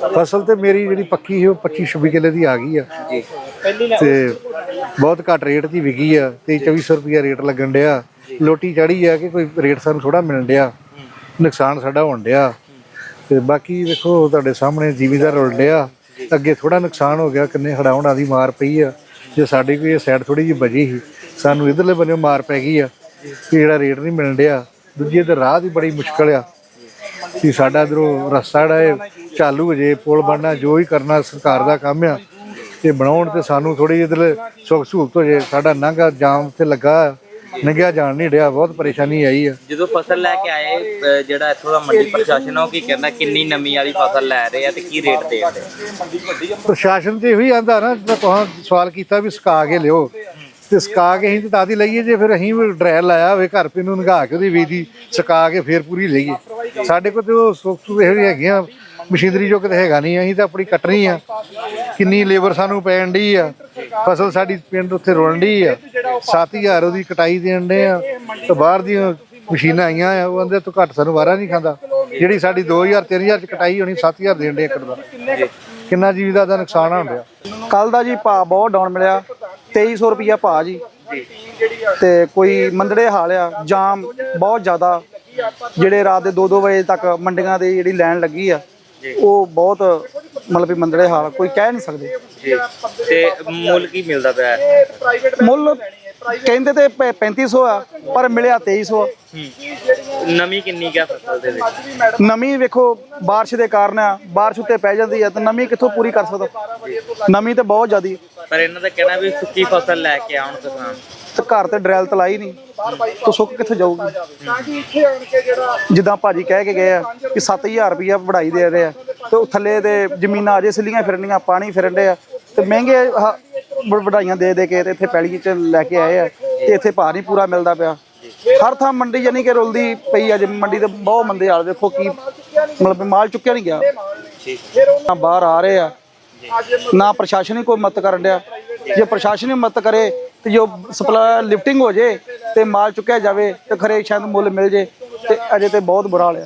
ਫਸਲ ਤੇ ਮੇਰੀ ਜਿਹੜੀ ਪੱਕੀ ਸੀ ਉਹ 25 26 ਕਿੱਲੇ ਦੀ ਆ ਗਈ ਆ। ਤੇ ਬਹੁਤ ਘੱਟ ਰੇਟ ਦੀ ਵਿਕੀ ਆ ਤੇ 2400 ਰੁਪਿਆ ਰੇਟ ਲੱਗਣ ਡਿਆ। ਲੋਟੀ ਚੜੀ ਆ ਕਿ ਕੋਈ ਰੇਟ ਸਾਨੂੰ ਥੋੜਾ ਮਿਲਣ ਡਿਆ। ਨੁਕਸਾਨ ਸਾਡਾ ਹੋਣ ਡਿਆ। ਤੇ ਬਾਕੀ ਵੇਖੋ ਤੁਹਾਡੇ ਸਾਹਮਣੇ ਜ਼ਿਮੀਦਾਰ ਰੁਲ ਡਿਆ। ਅੱਗੇ ਥੋੜਾ ਨੁਕਸਾਨ ਹੋ ਗਿਆ ਕਿੰਨੇ ਹੜਾਉਣਾ ਦੀ ਮਾਰ ਪਈ ਆ। ਜੇ ਸਾਡੀ ਕੋਈ ਸਾਈਡ ਥੋੜੀ ਜਿਹੀ ਬਜੀ ਸੀ ਸਾਨੂੰ ਇਧਰਲੇ ਬੰਨੇ ਮਾਰ ਪੈ ਗਈ ਆ ਕਿ ਜਿਹੜਾ ਰੇਟ ਨਹੀਂ ਮਿਲਣ ਡਿਆ। ਦੂਜੇ ਤੇ ਰਾਹ ਦੀ ਬੜੀ ਮੁਸ਼ਕਲ ਆ। ਕਿ ਸਾਡਾ ਇਧਰੋਂ ਰਸਤਾ ਜਿਹੜਾ ਇਹ ਚਾਲੂ ਹੋ ਜੇ ਪੁਲ ਬਣਨਾ ਜੋ ਵੀ ਕਰਨਾ ਸਰਕਾਰ ਦਾ ਕੰਮ ਆ ਤੇ ਬਣਾਉਣ ਤੇ ਸਾਨੂੰ ਥੋੜੀ ਜਿਹੀ ਸੁੱਖ ਸਹੂਲਤ ਹੋ ਜੇ। ਸਾਡਾ ਨਾਂਗਾ ਜਾਮ ਤੇ ਲੱਗਾ ਲੰਘਿਆ ਜਾਣ ਨਹੀਂ ਡਿਆ ਬਹੁਤ ਪਰੇਸ਼ਾਨੀ ਆਈ ਆ। ਜਦੋਂ ਫਸਲ ਲੈ ਕੇ ਆਏ ਅ, ਜਿਹੜਾ ਇੱਥੋਂ ਦਾ ਮੰਡੀ ਪ੍ਰਸ਼ਾਸਨ ਆ ਉਹ ਕੀ ਕਹਿੰਦਾ ਕਿੰਨੀ ਨਮੀ ਵਾਲੀ ਫਸਲ ਲੈ ਰਹੇ ਆ ਤੇ ਕੀ ਰੇਟ ਦੇ ਰਹੇ ਪ੍ਰਸ਼ਾਸਨ ਤੇ ਇਹੋ ਹੀ ਆਂਦਾ ਨਾ ਜਿੱਦਾਂ ਤੁਸੀਂ ਸਵਾਲ ਕੀਤਾ ਵੀ ਸਕਾ ਕੇ ਲਿਓ। ਤੇ ਸਕਾ ਕੇ ਅਸੀਂ ਤੇ ਤਾਂ ਦੀ ਲਈਏ ਜੇ ਫਿਰ ਅਸੀਂ ਵੀ ਡਰਾਇਲ ਲਾਇਆ ਹੋਵੇ ਘਰ ਪੇ ਨੂੰ ਨਗਾ ਕੇ ਉਹਦੀ ਵੀਦੀ ਸਕਾ ਕੇ ਫਿਰ ਪੂਰੀ ਲਈਏ। ਸਾਡੇ ਕੋਲ ਤੇ ਉਹ ਸੁੱਖ ਇਹੋ ਜਿਹੀ ਹੈਗੀਆਂ, ਮਸ਼ੀਨਰੀ ਜੋ ਕਿਤੇ ਹੈਗਾ ਨਹੀਂ, ਅਸੀਂ ਤਾਂ ਆਪਣੀ ਕੱਟਣੀ ਆ। ਕਿੰਨੀ ਲੇਬਰ ਸਾਨੂੰ ਪੈਣ ਡਈ ਆ। ਫਸਲ ਸਾਡੀ ਪਿੰਡ ਉੱਥੇ ਰੁਲਣ ਡਈ ਆ। 7000 ਉਹਦੀ ਕਟਾਈ ਦੇਣ ਡੇ ਆ। ਤੇ ਬਾਹਰ ਦੀਆਂ ਮਸ਼ੀਨਾਂ ਆਈਆਂ ਆ, ਉਹ ਕਹਿੰਦੇ ਤੂੰ ਘੱਟ ਸਾਨੂੰ ਵਾਰਾ ਨਹੀਂ ਖਾਂਦਾ। ਜਿਹੜੀ ਸਾਡੀ 2000 3000 ਚ ਕਟਾਈ ਹੋਣੀ 7000 ਦੇਣ ਡੇ ਏਕੜ ਦਾ ਕਿੰਨਾ ਜੀਵਦਾ ਦਾ ਨੁਕਸਾਨ ਹੋਣ ਡਿਆ ਕੱਲ ਦਾ ਜੀ ਭਾਅ ਬਹੁਤ ਡਾਊਨ ਮਿਲਿਆ। 2300 ਰੁਪਿਆ ਭਾਅ ਜੀ। ਤੇ ਕੋਈ ਮੰਦੜੇ ਹਾਲ ਆ, ਜਾਮ ਬਹੁਤ ਜ਼ਿਆਦਾ। ਜਿਹੜੇ ਰਾਤ ਦੇ 2-2 ਵਜੇ ਤੱਕ ਮੰਡੀਆਂ ਦੇ ਜਿਹੜੀ ਲਾਈਨ ਲੱਗੀ ਆ ਉਹ ਬਹੁਤ ਮਤਲਬ ਵੀ ਮੰਦੜੇ ਹਾਲ ਕੋਈ ਕਹਿ ਨਹੀਂ ਸਕਦੇ। ਜੀ। ਤੇ ਮੁੱਲ ਕੀ ਮਿਲਦਾ ਪਿਆ? ਹੈ ਮੁੱਲ ਕਹਿੰਦੇ ਤੇ ਪ- 3500 ਆ ਪਰ ਮਿਲਿਆ 2300 ਆ। ਨਮੀ ਕਿੰਨੀ ਕਿਆ ਫਸਲ ਦੇ ਵਿੱਚ? ਨਮੀ ਵੇਖੋ ਬਾਰਿਸ਼ ਦੇ ਕਾਰਨ ਆ ਬਾਰਿਸ਼ ਉੱਤੇ ਪੈ ਜਾਂਦੀ ਆ ਤਾਂ ਨਮੀ ਕਿੱਥੋਂ ਪੂਰੀ ਕਰ ਸਕਦਾ? ਨਮੀ ਤੇ ਬਹੁਤ ਜ਼ਿਆਦੀ। ਪਰ ਇਹਨਾਂ ਦਾ ਕਹਿਣਾ ਵੀ ਸੁੱਕੀ ਫਸਲ ਲੈ ਕੇ ਆਉਣ ਕਿਸਾਨ। ਤੇ ਘਰ ਤੇ ਡਰੈਲ ਤਲਾਈ ਨਹੀਂ ਤਾਂ ਸੁੱਕ ਕਿੱਥੇ ਜਾਊਗੀ? ਜਿੱਦਾਂ ਭਾਜੀ ਕਹਿ ਕੇ ਗਏ ਆ ਕਿ 7000 ਰੁਪਇਆ ਵਢਾਈ ਦੇ ਰਹੇ ਆ ਤੇ ਉਹ ਥੱਲੇ ਦੇ ਜ਼ਮੀਨਾਂ ਅਜੇ ਸਿੱਲੀਆਂ ਫਿਰਨੀਆਂ ਪਾਣੀ ਫਿਰਨ ਦੇ ਆ ਤੇ ਮਹਿੰਗੇ ਆਹ ਵ- ਵਢਾਈਆਂ ਦੇ ਦੇ ਕੇ ਤੇ ਇੱਥੇ ਪੈਲੀ ਚ ਲੈ ਕੇ ਆਏ ਆ ਤੇ ਇੱਥੇ ਭਾਅ ਨਹੀਂ ਪੂਰਾ ਮਿਲਦਾ ਪਿਆ। ਹਰ ਥਾਂ ਮੰਡੀ ਯਾਨੀ ਕਿ ਰੁਲਦੀ ਪਈ ਆ ਮੰਡੀ ਤੇ ਬਹੁਤ ਮੰਦੇ ਹਾਲ ਵੇਖੋ ਕੀ ਮਤਲਬ ਮਾਲ ਚੁੱਕਿਆ ਨਹੀਂ ਗਿਆ। ਨਾ ਬਾਹਰ ਆ ਰਹੇ ਆ, ਨਾ ਪ੍ਰਸ਼ਾਸਨ ਹੀ ਕੋਈ ਮਦਦ ਕਰਨ ਡਿਆ। ਜੇ ਪ੍ਰਸ਼ਾਸਨ ਹੀ ਮਦਦ ਕਰੇ ਤੇ ਜੋ ਸਪਲਾਈ ਲਿਫਟਿੰਗ ਹੋ ਜੇ ਤੇ ਮਾਲ ਚੁੱਕਿਆ ਜਾਵੇ ਤੇ ਖਰੇ ਸ਼ਾਇਦ ਮੁੱਲ ਮਿਲ ਜੇ ਤੇ ਅਜੇ ਤੇ ਬਹੁਤ ਬੁਰਾ ਹਾਲ ਹੈ